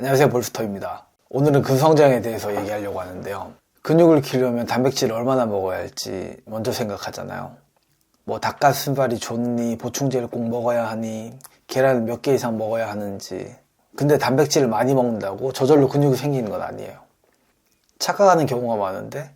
안녕하세요 볼스터입니다. 오늘은 근성장에 대해서 얘기하려고 하는데요. 근육을 키우려면 단백질을 얼마나 먹어야 할지 먼저 생각하잖아요. 뭐 닭가슴살이 좋니 보충제를 꼭 먹어야 하니 계란을 몇 개 이상 먹어야 하는지. 근데 단백질을 많이 먹는다고 저절로 근육이 생기는 건 아니에요. 착각하는 경우가 많은데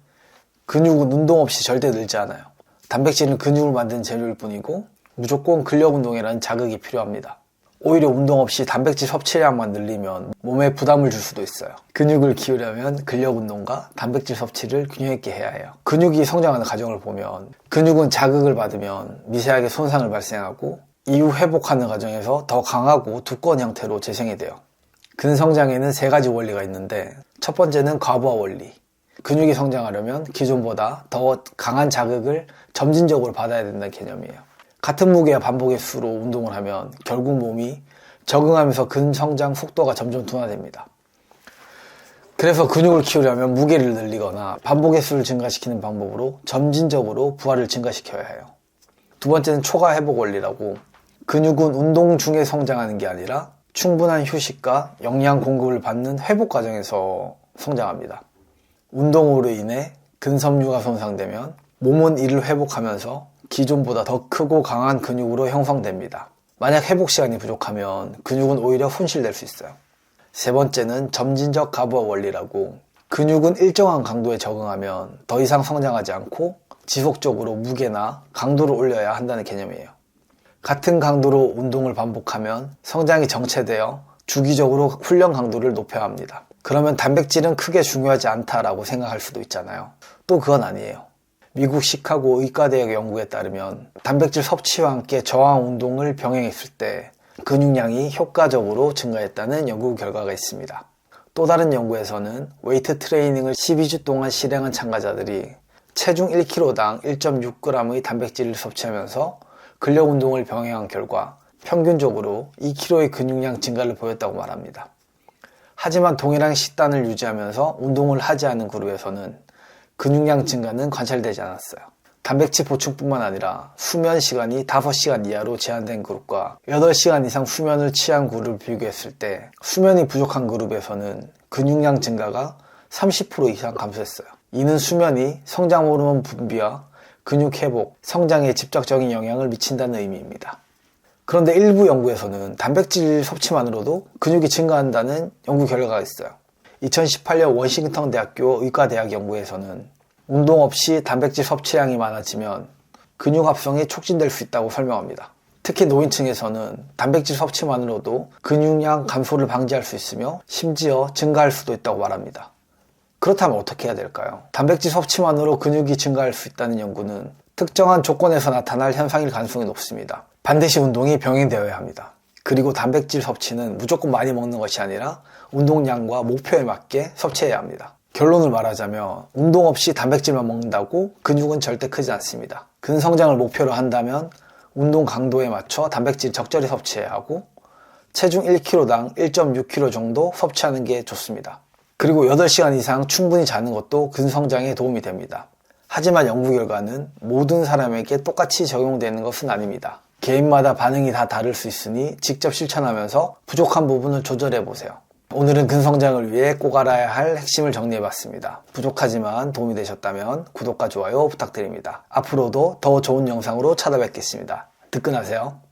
근육은 운동 없이 절대 늘지 않아요. 단백질은 근육을 만드는 재료일 뿐이고 무조건 근력 운동이라는 자극이 필요합니다 오히려 운동 없이 단백질 섭취량만 늘리면 몸에 부담을 줄 수도 있어요. 근육을 키우려면 근력 운동과 단백질 섭취를 균형 있게 해야 해요. 근육이 성장하는 과정을 보면 근육은 자극을 받으면 미세하게 손상을 발생하고 이후 회복하는 과정에서 더 강하고 두꺼운 형태로 재생이 돼요. 근성장에는 세 가지 원리가 있는데 첫 번째는 과부하 원리. 근육이 성장하려면 기존보다 더 강한 자극을 점진적으로 받아야 된다는 개념이에요. 같은 무게와 반복의 수로 운동을 하면 결국 몸이 적응하면서 근성장 속도가 점점 둔화됩니다. 그래서 근육을 키우려면 무게를 늘리거나 반복의 수를 증가시키는 방법으로 점진적으로 부하를 증가시켜야 해요. 두 번째는 초과 회복 원리라고 근육은 운동 중에 성장하는 게 아니라 충분한 휴식과 영양 공급을 받는 회복 과정에서 성장합니다. 운동으로 인해 근섬유가 손상되면 몸은 이를 회복하면서 기존보다 더 크고 강한 근육으로 형성됩니다. 만약 회복 시간이 부족하면 근육은 오히려 손실될 수 있어요. 세 번째는 점진적 가부하 원리라고 근육은 일정한 강도에 적응하면 더 이상 성장하지 않고 지속적으로 무게나 강도를 올려야 한다는 개념이에요. 같은 강도로 운동을 반복하면 성장이 정체되어 주기적으로 훈련 강도를 높여야 합니다. 그러면 단백질은 크게 중요하지 않다라고 생각할 수도 있잖아요. 또 그건 아니에요. 미국 시카고 의과대학 연구에 따르면 단백질 섭취와 함께 저항 운동을 병행했을 때 근육량이 효과적으로 증가했다는 연구 결과가 있습니다. 또 다른 연구에서는 웨이트 트레이닝을 12주 동안 실행한 참가자들이 체중 1kg당 1.6g의 단백질을 섭취하면서 근력 운동을 병행한 결과 평균적으로 2kg의 근육량 증가를 보였다고 말합니다. 하지만 동일한 식단을 유지하면서 운동을 하지 않은 그룹에서는 근육량 증가는 관찰되지 않았어요. 단백질 보충뿐만 아니라 수면 시간이 5시간 이하로 제한된 그룹과 8시간 이상 수면을 취한 그룹을 비교했을 때 수면이 부족한 그룹에서는 근육량 증가가 30% 이상 감소했어요. 이는 수면이 성장 호르몬 분비와 근육 회복, 성장에 직접적인 영향을 미친다는 의미입니다. 그런데 일부 연구에서는 단백질 섭취만으로도 근육이 증가한다는 연구 결과가 있어요. 2018년 워싱턴 대학교 의과대학 연구에서는 운동 없이 단백질 섭취량이 많아지면 근육 합성이 촉진될 수 있다고 설명합니다. 특히 노인층에서는 단백질 섭취만으로도 근육량 감소를 방지할 수 있으며 심지어 증가할 수도 있다고 말합니다. 그렇다면 어떻게 해야 될까요? 단백질 섭취만으로 근육이 증가할 수 있다는 연구는 특정한 조건에서 나타날 현상일 가능성이 높습니다. 반드시 운동이 병행되어야 합니다. 그리고 단백질 섭취는 무조건 많이 먹는 것이 아니라 운동량과 목표에 맞게 섭취해야 합니다. 결론을 말하자면 운동 없이 단백질만 먹는다고 근육은 절대 크지 않습니다. 근성장을 목표로 한다면 운동 강도에 맞춰 단백질 적절히 섭취해야 하고 체중 1kg당 1.6kg 정도 섭취하는 게 좋습니다. 그리고 8시간 이상 충분히 자는 것도 근성장에 도움이 됩니다. 하지만 연구 결과는 모든 사람에게 똑같이 적용되는 것은 아닙니다. 개인마다 반응이 다 다를 수 있으니 직접 실천하면서 부족한 부분을 조절해 보세요. 오늘은 근성장을 위해 꼭 알아야 할 핵심을 정리해 봤습니다. 부족하지만 도움이 되셨다면 구독과 좋아요 부탁드립니다. 앞으로도 더 좋은 영상으로 찾아뵙겠습니다. 득근하세요.